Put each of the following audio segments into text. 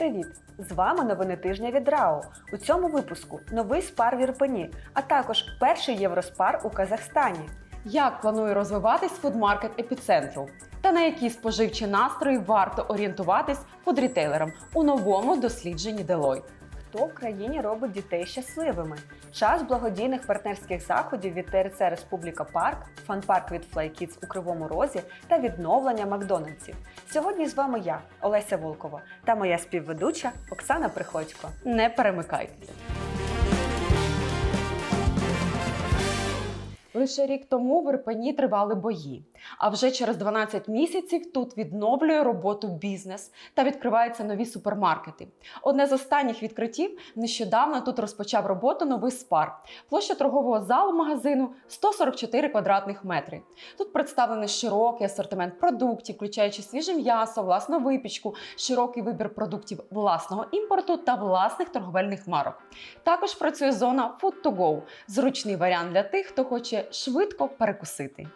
Привіт! З вами новини тижня від РАО. У цьому випуску новий спар в Ірпені, а також перший євроспар у Казахстані. Як планує розвиватись фудмаркет епіцентру? Та на які споживчі настрої варто орієнтуватись фудрітейлерам у новому дослідженні Deloitte? Хто в країні робить дітей щасливими? Час благодійних партнерських заходів від ТРЦ Республіка Парк, фан-парк від Fly Kids у Кривому Розі та відновлення Макдональдсів. Сьогодні з вами я, Олеся Волкова, та моя співведуча Оксана Приходько. Не перемикайтесь. Лише рік тому в Ірпені тривали бої. А вже через 12 місяців тут відновлює роботу бізнес та відкриваються нові супермаркети. Одне з останніх відкриттів нещодавно тут розпочав роботу новий спар. Площа торгового залу магазину 144 квадратних метри. Тут представлений широкий асортимент продуктів, включаючи свіже м'ясо, власну випічку, широкий вибір продуктів власного імпорту та власних торговельних марок. Також працює зона Food to Go – зручний варіант для тих, хто хоче швидко перекусити.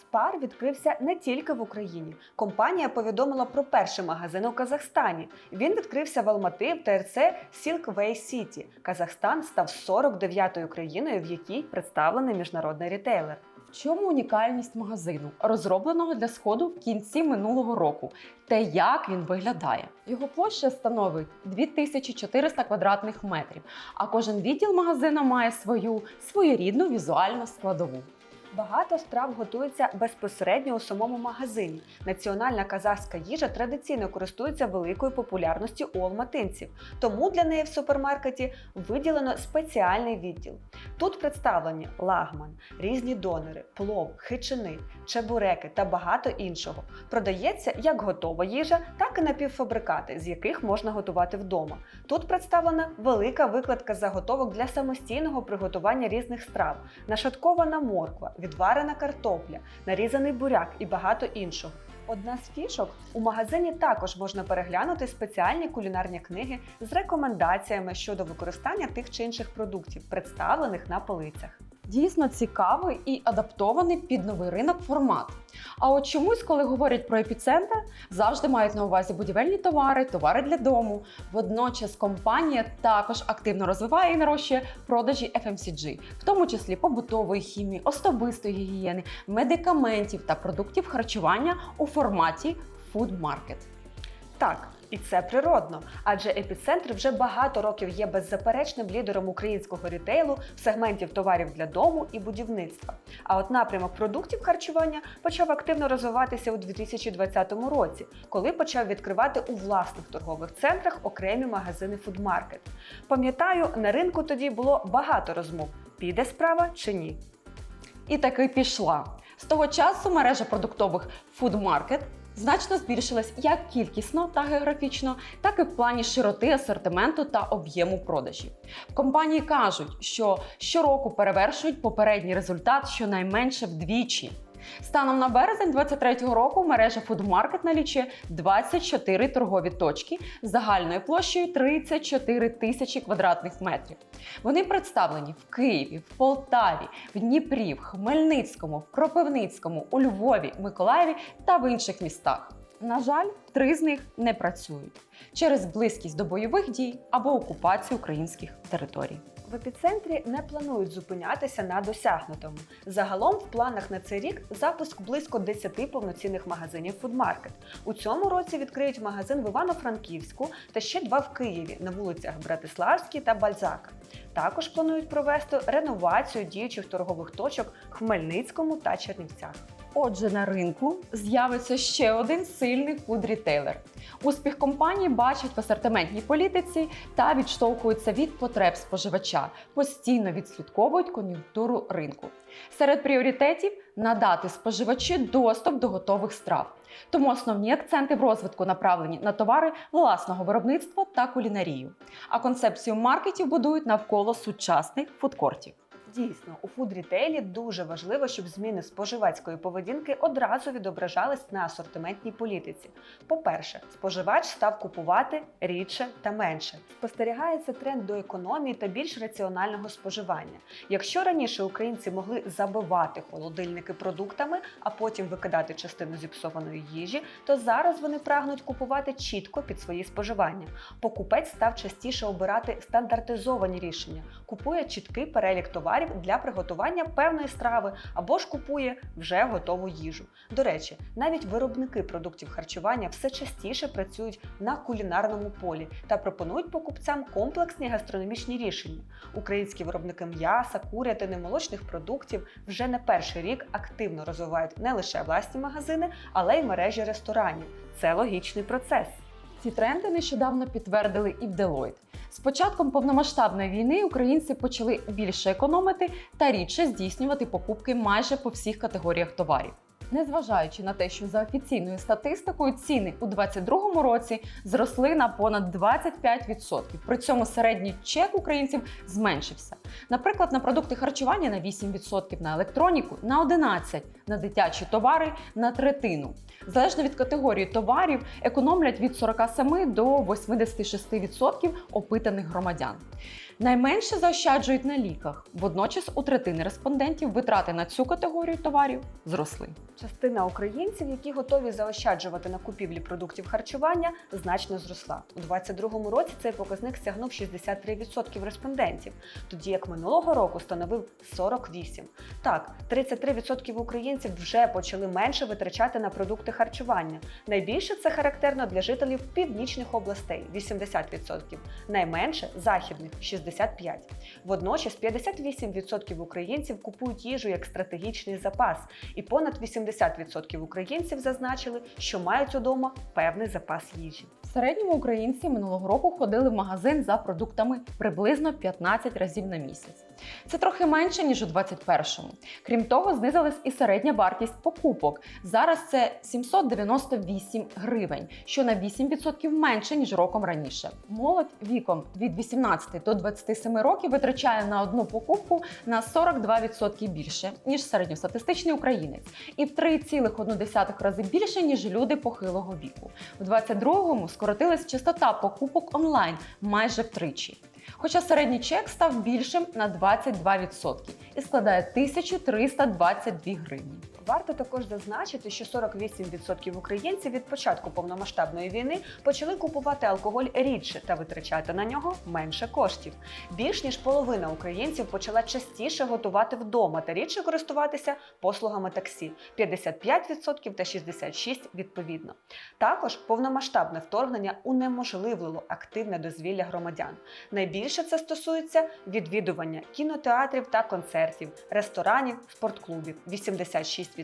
Спар відкрився не тільки в Україні. Компанія повідомила про перший магазин у Казахстані. Він відкрився в Алмати в ТРЦ Silkway City. Казахстан став 49-ю країною, в якій представлений міжнародний рітейлер. Чому унікальність магазину, розробленого для сходу в кінці минулого року, те, як він виглядає. Його площа становить 2400 квадратних метрів, а кожен відділ магазину має свою своєрідну візуальну складову. Багато страв готується безпосередньо у самому магазині. Національна казахська їжа традиційно користується великою популярністю у алматинців, тому для неї в супермаркеті виділено спеціальний відділ. Тут представлені лагман, різні донори, плов, хичини, чебуреки та багато іншого. Продається як готова їжа, так і напівфабрикати, з яких можна готувати вдома. Тут представлена велика викладка заготовок для самостійного приготування різних страв, нашаткована морква, відварена картопля, нарізаний буряк і багато іншого. Одна з фішок у магазині також можна переглянути спеціальні кулінарні книги з рекомендаціями щодо використання тих чи інших продуктів, представлених на полицях. Дійсно цікавий і адаптований під новий ринок формат. А от чомусь, коли говорять про епіцентр, завжди мають на увазі будівельні товари, товари для дому. Водночас компанія також активно розвиває і нарощує продажі FMCG, в тому числі побутової хімії, особистої гігієни, медикаментів та продуктів харчування у форматі Market. Так, і це природно, адже епіцентр вже багато років є беззаперечним лідером українського рітейлу в сегментів товарів для дому і будівництва. А от напрямок продуктів харчування почав активно розвиватися у 2020 році, коли почав відкривати у власних торгових центрах окремі магазини фудмаркет. Пам'ятаю, на ринку тоді було багато розмов: піде справа чи ні. І таки пішла. З того часу мережа продуктових Market значно збільшилась як кількісно та географічно, так і в плані широти асортименту та об'єму продажів. Компанії кажуть, що щороку перевершують попередній результат щонайменше вдвічі. Станом на березень 2023 року мережа Market налічує 24 торгові точки з загальною площею 34 тисячі квадратних метрів. Вони представлені в Києві, в Полтаві, в Дніпрі, в Хмельницькому, в Кропивницькому, у Львові, Миколаєві та в інших містах. На жаль, три з них не працюють через близькість до бойових дій або окупацію українських територій. В епіцентрі не планують зупинятися на досягнутому. Загалом в планах на цей рік запуск близько 10 повноцінних магазинів фудмаркет. У цьому році відкриють магазин в Івано-Франківську та ще два в Києві на вулицях Братиславській та Бальзака. Також планують провести реновацію діючих торгових точок в Хмельницькому та Чернівцях. Отже, на ринку з'явиться ще один сильний фуд-рітейлер. Успіх компанії бачать в асортиментній політиці та відштовхуються від потреб споживача, постійно відслідковують кон'юнктуру ринку. Серед пріоритетів надати споживачі доступ до готових страв. Тому основні акценти в розвитку направлені на товари власного виробництва та кулінарію. А концепцію маркетів будують навколо сучасних фудкортів. Дійсно, у фуд-рітейлі дуже важливо, щоб зміни споживацької поведінки одразу відображались на асортиментній політиці. По-перше, споживач став купувати рідше та менше. Спостерігається тренд до економії та більш раціонального споживання. Якщо раніше українці могли забивати холодильники продуктами, а потім викидати частину зіпсованої їжі, то зараз вони прагнуть купувати чітко під свої споживання. Покупець став частіше обирати стандартизовані рішення, купує чіткий перелік товарів для приготування певної страви або ж купує вже готову їжу. До речі, навіть виробники продуктів харчування все частіше працюють на кулінарному полі та пропонують покупцям комплексні гастрономічні рішення. Українські виробники м'яса, курятини, молочних продуктів вже не перший рік активно розвивають не лише власні магазини, але й мережі ресторанів. Це логічний процес. Ці тренди нещодавно підтвердили і в Deloitte. З початком повномасштабної війни українці почали більше економити та рідше здійснювати покупки майже по всіх категоріях товарів. Незважаючи на те, що за офіційною статистикою ціни у 2022 році зросли на понад 25%. При цьому середній чек українців зменшився. Наприклад, на продукти харчування на 8%, на електроніку на 11%, на дитячі товари на третину. Залежно від категорії товарів, економлять від 47 до 86% опитаних громадян. Найменше заощаджують на ліках. Водночас у третини респондентів витрати на цю категорію товарів зросли. Частина українців, які готові заощаджувати на купівлі продуктів харчування, значно зросла. У 2022 році цей показник сягнув 63% респондентів, тоді як минулого року становив 48%. Так, 33% українців вже почали менше витрачати на продукти харчування. Найбільше це характерно для жителів північних областей 80%, найменше західних 65%. Водночас 58% українців купують їжу як стратегічний запас, і понад 80% українців зазначили, що мають удома певний запас їжі. В середньому українці минулого року ходили в магазин за продуктами приблизно 15 разів на місяць. Це трохи менше ніж у 21-му. Крім того, знизилась і середня вартість покупок. Зараз це 798 гривень, що на 8% менше ніж роком раніше. Молодь віком від 18 до 27 років витрачає на одну покупку на 42% більше ніж середньостатистичний українець, і в 3,1 рази більше ніж люди похилого віку. У 22-му скоротилась частота покупок онлайн майже втричі. Хоча середній чек став більшим на 22% і складає 1322 гривні. Варто також зазначити, що 48% українців від початку повномасштабної війни почали купувати алкоголь рідше та витрачати на нього менше коштів. Більш ніж половина українців почала частіше готувати вдома та рідше користуватися послугами таксі 55% та 66% відповідно. Також повномасштабне вторгнення унеможливило активне дозвілля громадян. Найбільше це стосується відвідування кінотеатрів та концертів, ресторанів, спортклубів 86%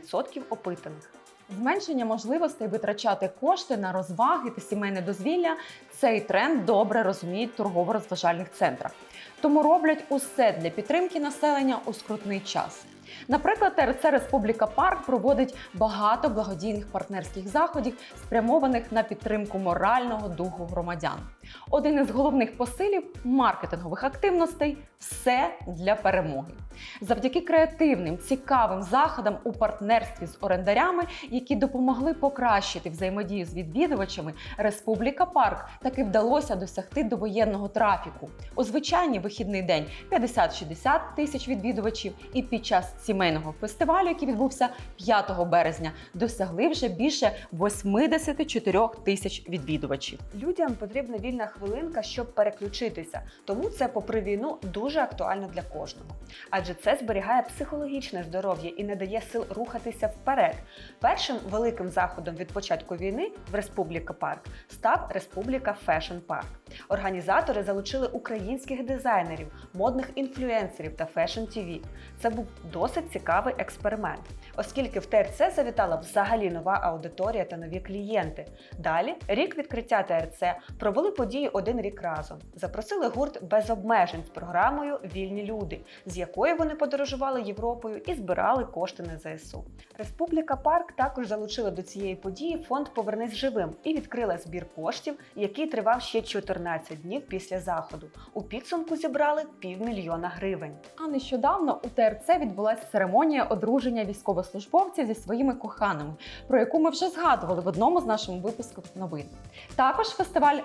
опитаних. Зменшення можливостей витрачати кошти на розваги та сімейне дозвілля цей тренд добре розуміють торгово-розважальних центрах, тому роблять усе для підтримки населення у скрутний час. Наприклад, ТРЦ Республіка Парк проводить багато благодійних партнерських заходів, спрямованих на підтримку морального духу громадян. Один із головних посилів маркетингових активностей все для перемоги. Завдяки креативним, цікавим заходам у партнерстві з орендарями, які допомогли покращити взаємодію з відвідувачами, Республіка Парк таки вдалося досягти довоєнного трафіку. У звичайний вихідний день 50-60 тисяч відвідувачів, і під час сімейного фестивалю, який відбувся 5 березня, досягли вже більше 84 тисяч відвідувачів. Людям потрібна вільна хвилинка, щоб переключитися, тому це, попри війну, дуже актуально для кожного. Адже це зберігає психологічне здоров'я і не дає сил рухатися вперед. Першим великим заходом від початку війни в Республіка Парк став Республіка Фешн Парк. Організатори залучили українських дизайнерів, модних інфлюенсерів та фешн тв Це був досить цікавий експеримент, оскільки в ТРЦ завітала взагалі нова аудиторія та нові клієнти. Далі рік відкриття ТРЦ провели події один рік разом. Запросили гурт без обмежень з програмою Вільні люди, з якою вони подорожували Європою і збирали кошти на ЗСУ. Республіка Парк також залучила до цієї події фонд Повернись живим і відкрила збір коштів, який тривав ще 14 14 днів після заходу. У підсумку зібрали півмільйона гривень. А нещодавно у ТРЦ відбулася церемонія одруження військовослужбовців зі своїми коханими, про яку ми вже згадували в одному з наших випусків новин. Також фестиваль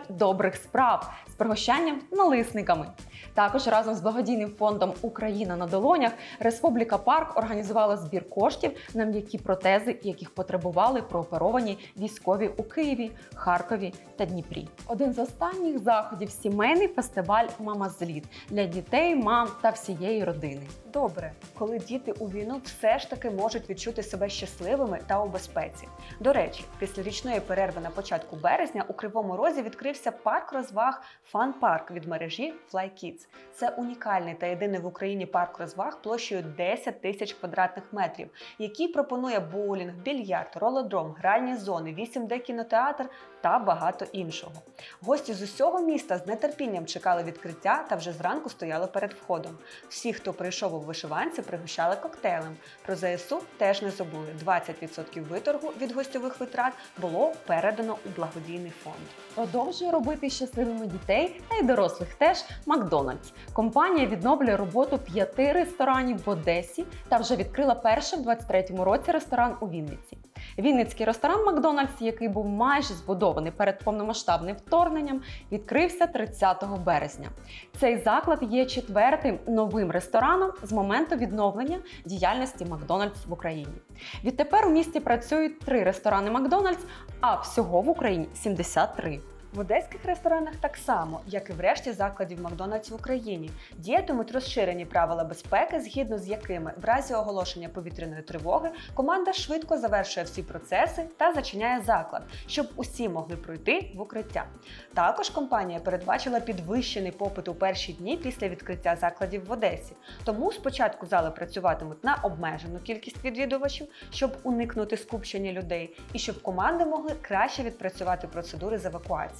добрих справ з пригощанням налисниками. Також разом з благодійним фондом Україна на долонях Республіка Парк організувала збір коштів на м'які протези, яких потребували прооперовані військові у Києві, Харкові та Дніпрі. Один з останніх заходів сімейний фестиваль Мама зліт для дітей, мам та всієї родини. Добре, коли діти у війну все ж таки можуть відчути себе щасливими та у безпеці. До речі, після річної перерви на початку березня у Кривому Розі відкрився парк розваг Фан Парк від мережі Fly Kids. Це унікальний та єдиний в Україні парк розваг площею 10 тисяч квадратних метрів, який пропонує боулінг, більярд, ролодром, гральні зони, 8D кінотеатр та багато іншого. Гості з усього міста з нетерпінням чекали відкриття та вже зранку стояли перед входом. Всі, хто прийшов у вишиванці, пригощали коктейлем. Про ЗСУ теж не забули. 20% виторгу від гостьових витрат було передано у благодійний фонд. Продовжує робити щасливими дітей та й дорослих теж Макдональдс. Компанія відновлює роботу п'яти ресторанів в Одесі та вже відкрила перший в 23-му році ресторан у Вінниці. Вінницький ресторан Макдональдс, який був майже збудований перед повномасштабним вторгненням, відкрився 30 березня. Цей заклад є четвертим новим рестораном з моменту відновлення діяльності Макдональдс в Україні. Відтепер у місті працюють три ресторани Макдональдс, а всього в Україні 73. В одеських ресторанах так само, як і в решті закладів Макдональдс в Україні, діятимуть розширені правила безпеки, згідно з якими в разі оголошення повітряної тривоги команда швидко завершує всі процеси та зачиняє заклад, щоб усі могли пройти в укриття. Також компанія передбачила підвищений попит у перші дні після відкриття закладів в Одесі. Тому спочатку зали працюватимуть на обмежену кількість відвідувачів, щоб уникнути скупчення людей, і щоб команди могли краще відпрацювати процедури з евакуації.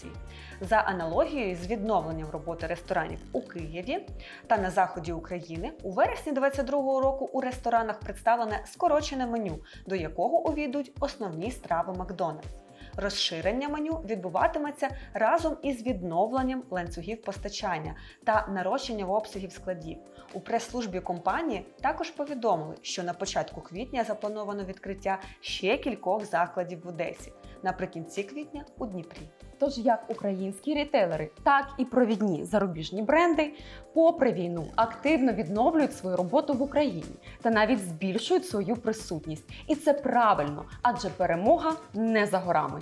За аналогією з відновленням роботи ресторанів у Києві та на заході України, у вересні 2022 року у ресторанах представлене скорочене меню, до якого увійдуть основні страви Макдональдс. Розширення меню відбуватиметься разом із відновленням ланцюгів постачання та нарощенням обсягів складів. У прес-службі компанії також повідомили, що на початку квітня заплановано відкриття ще кількох закладів в Одесі, наприкінці квітня у Дніпрі. Тож як українські рітейлери, так і провідні зарубіжні бренди, попри війну, активно відновлюють свою роботу в Україні та навіть збільшують свою присутність. І це правильно, адже перемога не за горами.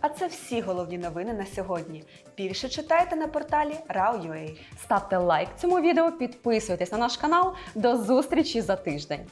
А це всі головні новини на сьогодні. Більше читайте на порталі RAW.ua. Ставте лайк цьому відео, підписуйтесь на наш канал. До зустрічі за тиждень.